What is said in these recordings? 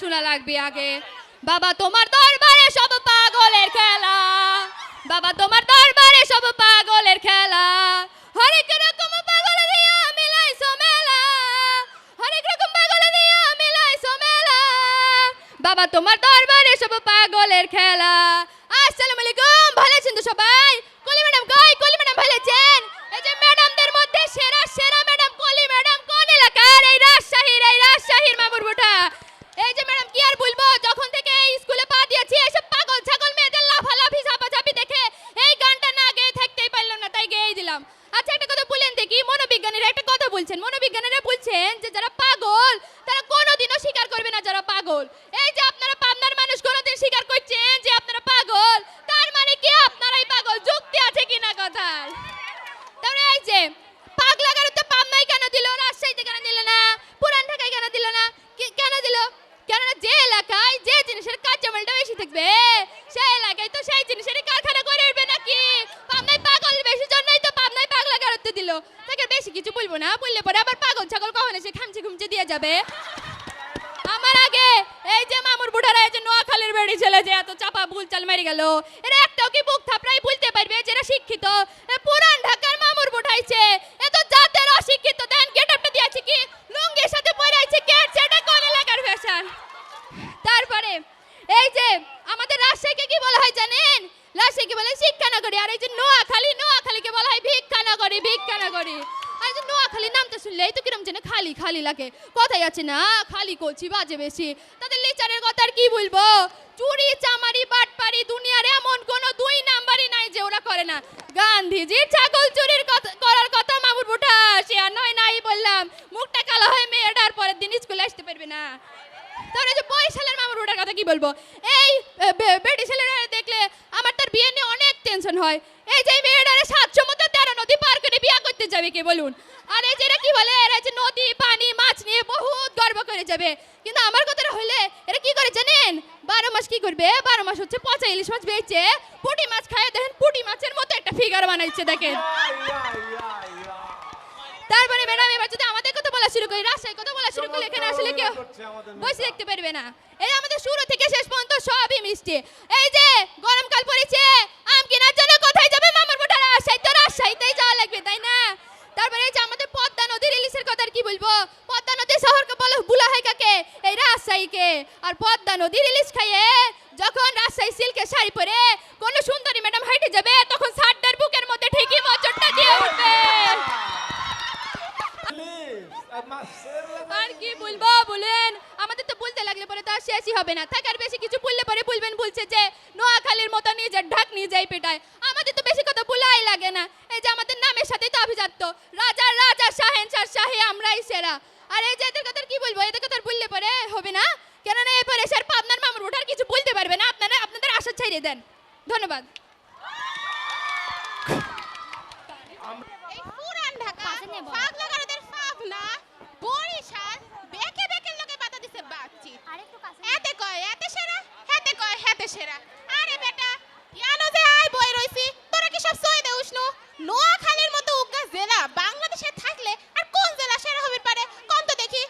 শোনা লাগবে আগে। বাবা, তোমার দরবারে সব পাগলের খেলা। বাবা, তোমার দরবারে সব পাগলের খেলা। হরেক রকম পাগল দিয়া মিলাইছো মেলা। হরেক রকম পাগল দিয়া মিলাইছো মেলা। বাবা, তোমার দরবারে সব পাগলের খেলা। আসসালামু আলাইকুম ভালো আছেন তো সবাই কলি ম্যাডাম কই কলি ম্যাডাম ভালো আছেন এই যে ম্যাডামদের মধ্যে সেরা সেরা ম্যাডাম কলি ম্যাডাম কোন এলাকার এই রাজশাহীর এই রাজশাহীর মামুর বুটা এই যে ম্যাডাম কি আর বলব যখন থেকে এই স্কুলে পা দিয়েছি এইসব পাগল ছাগল মেয়েদের লাফালাফি ঝাপাঝাপি দেখে এই গানটা না গেয়ে থাকতেই পারলাম না তাই গেয়েই দিলাম আচ্ছা একটা কথা বলেন দেখি মনোবিজ্ঞানীরা একটা কথা বলছেন, মনোবিজ্ঞানীরা বলছেন যে যারা পাগল, তারা কোনোদিনও স্বীকার করবে না যারা পাগল। এই যে আপনারা পাবনার মানুষ কোনোদিন স্বীকার করছেন যে আপনারা পাগল, তার মানে কি আপনারাই পাগল? যুক্তি আছে কিনা কথার? তারপরে এই যে পাগলা গারুতে পাবনায় কেন দিল, রাজশাহীতে কেন দিল না, পুরান ঢাকায় কেন দিল না কেন দিল? কেননা যে এলাকায় যে জিনিসের কাঁচামালটা বেশি থাকবে সেই এলাকায় তো সেই জিনিসেরই কারখানা করে উঠবে নাকি পাবনায় পাগল বেশি জন্যই তো পাবনায় পাগলা গারুতে দিল তাকে বেশি কিছু বলব না বললে পরে আবার পাগল ছাগল কখন এসে খামচে খুমচে দিয়ে যাবে? আমার আগে, এই যে মামুর বুড়ারা, এই যে নোয়াখালীর বেড়ি ছেলে যে এত চাপা ভুল চাল মেরে গেল, এরা একটাও কি বুক থাপড়াই বলতে পারবে যেটা শিক্ষিত এ পুরান ঢাকার মামুর বুঠাইছে এ তো জাতের অশিক্ষিত দেন গেটআপটা দিয়েছে কি লুঙ্গির সাথে পরে আছে কেট সেটা কোন এলাকার ফ্যাশন তারপরে এই যে আমাদের রাজশাহীকে কি বলা হয় জানেন রাজশাহীকে বলে শিক্ষানগরী আর এই যে নোয়াখালী নোয়াখালীকে বলা হয় ভিক্ষানগরী ভিক্ষানগরী আর এই যে নোয়াখালী নামটা শুনলেই তো কিরম যেন লাগে কথাই আছে না, খালি করছি বাজে বেশি। তাদের লেচারের কথা আর কি বলব? চুরি, চামারি, বাটপারি, দুনিয়ার এমন কোনো দুই নাম্বারই নাই যে ওরা করে না। গান্ধীজির ছাগল চুরির করার কথা মামুর বুটা সে আর নয় নাই বললাম। মুখটা কালো হয়ে মেয়েটার পরের দিন স্কুলে আসতে পারবে না। তাহলে যে বরিশালের মামুর ওটার কথা কি বলব? এই বেটি ছেলেরা দেখলে আমার তার বিয়ে নিয়ে অনেক টেনশন হয়। এই যে মেয়েটারে সাত সমুদ্র তেরো নদী পার করে বিয়ে করতে যাবে কে বলুন? আর এই যে কি বলে? এরা যে নদী পানি, মাছ নিয়ে বহুত গর্ব করে যাবে। কিন্তু আমার কথাটা হইলে এরা কি করে জানেন? বারো মাস কি করবে? বারো মাস হচ্ছে পচা ইলিশ মাছ বেচে পুটি মাছ খায়। দেখেন পুটি মাছের মতো একটা ফিগার বানাইছে, দেখেন। তারপরে ম্যাডাম, এবার যদি আমাদের কথা বলা শুরু করি, রাজশাহীর কথা বলা শুরু করলে এখানে আসলে কেউ বসে দেখতে পারবে না। এই আমাদের শুরু থেকে শেষ পর্যন্ত সবই মিষ্টি। এই যে গরমকাল পড়েছে, আম কেনার জন্য কোথায় যাবে মামার মোটা রাজশাহী তো রাজশাহীতেই যাওয়া লাগবে, তাই না? তারপরে এই যে আমাদের পদ্মা নদীর ইলিশের কথা আর কি বলব? পদ্মা নদী শহরকে বলে হয় কাকে? এই রাজশাহীকে। আর পদ্মা নদীর ইলিশ খাইয়ে যখন রাজশাহী সিল্কের শাড়ি পরে কোনো সুন্দরী ম্যাডাম হাইটে যাবে, তখন সাতটার বুকের মধ্যে ঠিকই মচরটা দিয়ে উঠবে। আর কি বলব, বলেন। আমাদের তো বলতে লাগলে পরে তো আর শেষই হবে না। থাকার বেশি কিছু বললে পরে বলবেন, বলছে যে, নোয়াখালীর মতো নিজের ঢাক নিয়ে যাই পেটায়। আমাদের তো বেশি কথা বলাই লাগে না। এই যে আমাদের নামের সাথেই তো অভিজাত্য রাজা রাজা শাহেন শাহ শাহে আমরাই সেরা। আর এই যে এদের কথা কি বলব? এদের কথা বললে পরে হবে না? কেননা এরপরে স্যার আপনার মামুর ওঠার কিছু বলতে পারবে না। আপনারা আপনাদের আশা ছাড়িয়ে দেন। ধন্যবাদ। এই পুরান ঢাকা পাগলাগারদের পাবনা বরিশাল বেকে বেকে লোকে বাধা দিছে বাচ্চি এতে কয় এতে সেরা হেতে কয় হেতে সেরা আরে বেটা ইয়ানো যে আই বই রইছি তোরা কি সব সই দে উষ্ণু নোয়াখালীর মতো উগ্গা জেলা বাংলাদেশে থাকলে আর কোন জেলা সেরা হবির পারে কোন তো দেখি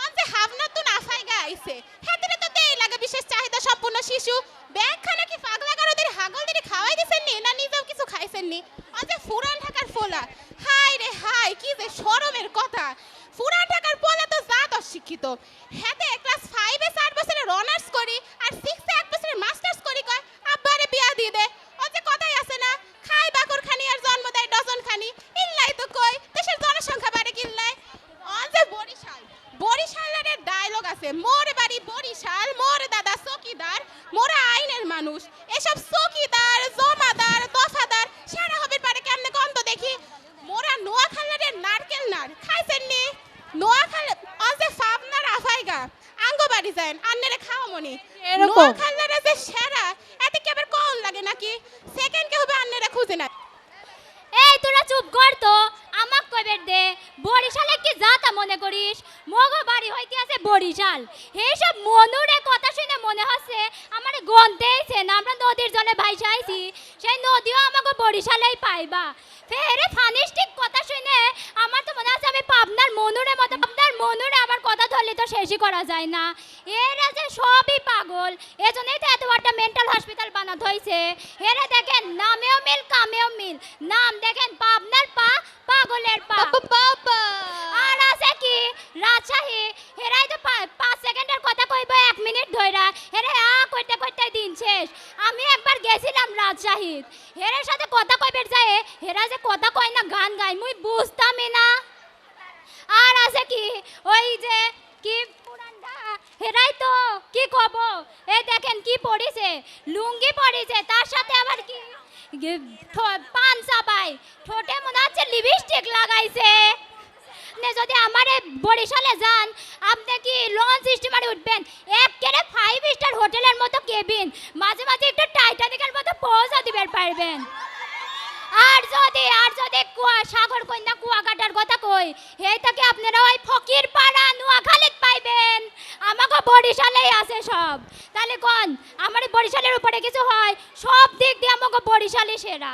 অন যে হাবনা তো নাফাই গাইছে হেতে তো দেই লাগে বিশেষ চাহিদা সম্পূর্ণ শিশু ব্যাগ কি পাগলা কারোদের হাগল দিয়ে খাওয়াই দিছেন নি নিজেও কিছু খাইছেন নি আজ ফুরান ঢাকার ফোলা হাই রে হাই কি যে শরমের কথা। ফুরান ঢাকার ফোলা তো জাত অশিক্ষিত। হেতে ক্লাস ফাইভে চার বছরের অনার্স করি, আর সিক্সে এক বছরের মাস্টার্স করি কয়, আব্বারে বিয়া দিয়ে দে ও যে কথাই আছে না খাই বাকুর খানি আর জন্ম দেয় ডজন খানি ইল্লাই তো কই দেশের জনসংখ্যা বাড়ে কিল্লাই অন যে বরিশাল বরিশালের ডায়লগ আছে মোর বাড়ি বরিশাল মোর দাদা চকিদার মোরা আইনের মানুষ এসব চকিদার জমাদার দফাদার সেরা হবে পারে কেমনে কম তো দেখি মোরা নোয়াখালের নারকেল নার খাইছেন নি নোয়াখাল অজে ফাবনার আফাইগা যায় আন্নেরে খাওয়া মনি। এরকম? নোয়াখালের যে সেরা এতে কি আবার কম লাগে নাকি? সেকেন্ড কে হবে আন্নেরে খুঁজে না। এই তোরা চুপ কর তো আমাক কইবের দে? বরিশালে কি যাতা মনে করিস? মগ বাড়ি হইতে আছে বরিশাল। এই সব মনুরে কথা শুনে মনে হচ্ছে আমার গন্তেইছে না আমরা নদীর জলে ভাইসা আইছি। সেই নদীও আমাকে বরিশালেই পাইবা। ফেরে ফানিস্টিক কথা শুনে আমার তো মনে হচ্ছে আমি পাবনার মনুরে মতো পাবনার মনুরে আমার কথা ধরলে তো শেষই করা যায় না। এরা যে সবই পাগল এজন্যই তো এত একটা মেন্টাল হসপিটাল বানাতে হয়েছে এরা দেখেন নামেও মিল কামেও মিল। নাম দেখেন পাবনার পা পাগলের পা। আর আছে কি? রাজশাহী। হেরাই তো পাঁচ সেকেন্ডের কথা কইব এক মিনিট ধইরা। হেরে আ কইতে কইতে দিন শেষ। আমি একবার গেছিলাম রাজশাহী হেরের সাথে কথা কইবের যায় হেরা যে কথা কয় না গান গায় মুই বুঝতামই না। আর আছে কি? ওই যে কি হেরাই তো, কি কব? এই দেখেন কি পড়িছে, লুঙ্গি পড়িছে, তার সাথে আবার কি? পান চাবাই ঠোঁটে মনে হচ্ছে লিপস্টিক লাগাইছে। আপনি যদি আমারে বরিশালে যান, আপনি কি লঞ্চ স্টিমারে উঠবেন। একেবারে ফাইভ স্টার হোটেলের মতো কেবিন মাঝে মাঝে একটু টাইটানিকের মতো পৌঁছা দিবেন, পারবেন। আর যদি আর যদি কুয়া, সাগর কন্যা কুয়াকাটার কথা কই এই থেকে আপনারা ওই ফকির পাড়া নোয়াখালীত পাইবেন। আমাকে বরিশালেই আছে সব। তাহলে কোন, আমার বরিশালের উপরে কিছু হয়? সব দিক দিয়ে আমাকে বরিশালই সেরা।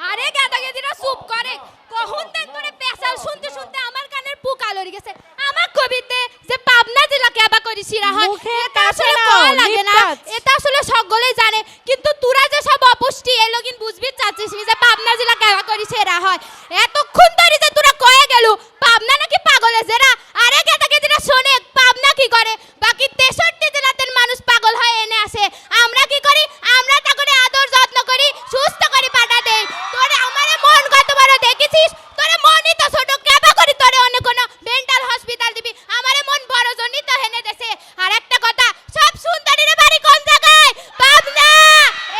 আরে গাদা গেদিরা চুপ করে, কখন দেন করে পেশাল শুনতে শুনতে আমার কানের পুকা লড়ি গেছে আমার কবিতে যে পাবনা জেলা কেবা করি সিরা হয় মুখে এটা আসলে কাছে কয় নাও, লাগে না লিপ টাচ। এটা আসলে সকলেই জানে কিন্তু তোরা যে সব অপুষ্টি এই লগিন বুঝবি চাচ্ছিস নি যে পাবনা জেলা কেবা করি সেরা হয় এতক্ষণ ধরে যে তোরা কয়ে গেল পাবনা নাকি পাগলে জেরা আরে গাদা গেদিরা শোনে পাবনা কি করে বাকি তেষট্টি জেলাতে মানুষ পাগল হয়ে এনে আসে আমরা কি করি আমরা তা করে আদর যত্ন করি সুস্থ করি পাঠা দেই তোরে আমারে মন কত বড় দেখেছিস তোরে মনই তো ছোট কেবা করি তোরে অন্য কোনো মেন্টাল হসপিটাল দিবি আমারে মন বড় জনই তো হেনে দেশে আর একটা কথা সব সুন্দরীর বাড়ি কোন জায়গায় পাবনা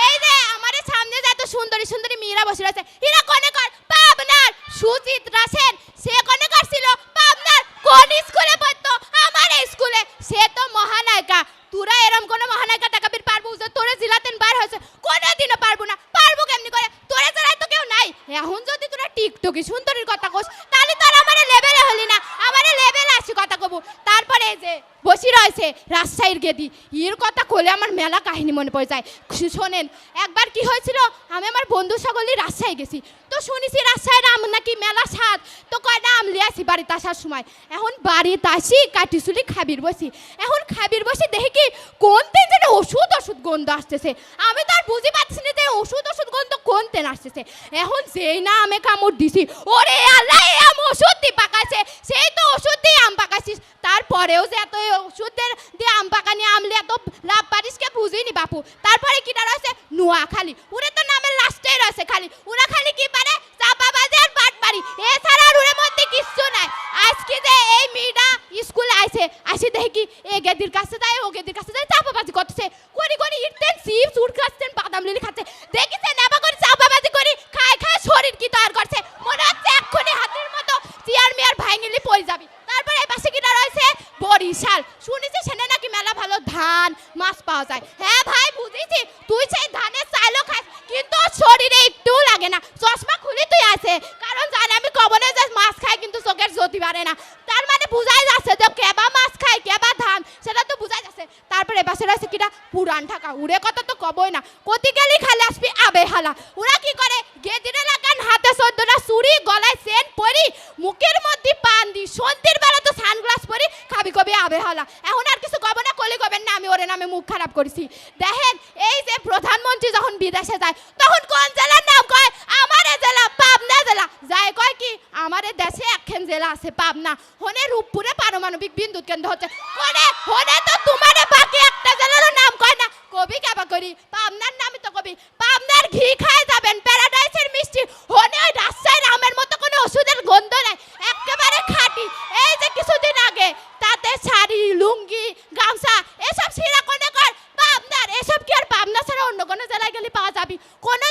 এই যে আমারে সামনে যে এত সুন্দরী মেয়েরা বসে আছে এরা কোনে কর, পাবনার সুচিত্রা সেন সে কোনে করছিল পাবনার কোন স্কুলে পড়তো? আমার স্কুলে। সে তো মহানায়িকা। তোরা এরম কোনো মহানায়িকা টাকা বের পারব যে তোরে জিলাতেন বার হয়েছে? কোনোদিনও পারব না। পারব কেমনি করে? তোরে ছাড়া তো কেউ নাই। এখন যদি তোরা টিকটকি সুন্দরীর কথা কোস তাহলে তোর আমার লেভেলে হলি না আমার লেভেলে আসি কথা কব তারপরে এই যে বসি রয়েছে রাজশাহীর গেদি। এর কথা কলে আমার মেলা কাহিনী মনে পড়ে যায়। শোনেন, একবার কি হয়েছিল? আমি আমার বন্ধু সকলেই রাজশাহী গেছি। তো শুনেছি রাজশাহীর আম নাকি মেলা স্বাদ। তো কয়, না আম লিয়ে আসি বাড়িতে আসার সময়। এখন বাড়িতে কাটি চুলি, খাবির বসি। এখন খাবির বসি দেখি কি কোন দিন যেন ওষুধ ওষুধ গন্ধ আসতেছে। আমি তো আর বুঝি পাচ্ছি না যে ওষুধ ওষুধ গন্ধ কোন তেন আসতেছে। এখন যেই না আমি কামড় দিছি, ওরে আল্লাহ আম ওষুধ দিয়ে পাকাইছে। সেই তো ওষুধ দিয়ে আম পাকাইছিস। তারপরেও যে এত ওষুধের দিয়ে আম বাগানে আমলে এত লাভ পারিস কে বুঝিনি বাপু। তারপরে কিটা রয়েছে নোয়াখালী। ওরে তো নামের লাস্টেই রয়েছে খালি। ওরা খালি কি পারে? আর বাট বাড়ি এছাড়া ওর মধ্যে কিচ্ছু নাই। আজকে যে এই মেয়েটা স্কুল আইছে, আসি দেখি এ গেদির কাছে যায় ও গেদির কাছে যায় চাপাবাজি করতেছে করি করি ইটতেন চিপস উঠ খাচ্ছেন বাদাম লিলি খাচ্ছে দেখিছে নেবা করে চাপাবাজি করি খায় খায় শরীর কি তৈরি করছে মনে হচ্ছে এক্ষুনি হাতের মতো চেয়ার মেয়ার ভাঙিলি পড়ে যাবি তারপরে এই পাশে কিনা রয়েছে বরিশাল শুনেছি সেনে নাকি মেলা ভালো ধান, মাছ পাওয়া যায়? হ্যাঁ ভাই, বুঝেছি। তুই সেই ধানের চাইলও খাস, কিন্তু শরীরে একটু লাগে না। চশমা খুলে তুই আছে কারণ জানে, আমি কবনে যে মাছ খাই, কিন্তু চোখের জ্যোতি বাড়ে না। তার মানে বুঝাই যাচ্ছে যে কেবা মাছ খায় কেবা ধান, সেটা তো বুঝাই যাচ্ছে। তারপরে এপাশে রয়েছে কিটা? পুরান ঢাকা। উড়ে কথা তো কবই না। কতি গেলি খালি আসবি আবে হালা। ওরা কি করে গেদিনে লাগান হাতে চোদ্দটা চুড়ি গলায় সেন পরি মুখের মধ্যে পান দি সন্ধ্যের বেলা তো সানগ্লাস পরি খাবি কবি আবে হালা এখন আর কিছু কব না কলি কবেন না আমি ওরে নামে মুখ খারাপ করেছি। দেখেন, এই যে প্রধানমন্ত্রী যখন বিদেশে যায়, তখন কোন জেলার নাম কয়? আমারে জেলা, পাবনা জেলা। যায় কয় কি? আমারে দেশে একখান জেলা আছে, পাবনা। হনে রূপপুরে পারমাণবিক বিদ্যুৎ কেন্দ্র হচ্ছে। হনে হনে তো তোমারে বাকি একটা জেলারও নাম কয় না। কবি কেবা করি, পাবনার নামই তো কবি। পাবনার ঘি খায় যাবেন, প্যারাডাইসের মিষ্টি। হনে ওই রাজশাহীর আমের মতো কোনো ওষুধের গন্ধ নাই একেবারে খাঁটি এই যে কিছুদিন আগে তাতে শাড়ি লুঙ্গি গামছা এসব সিরা কোনে কর পাবনার এসব কি আর পাবনা ছাড়া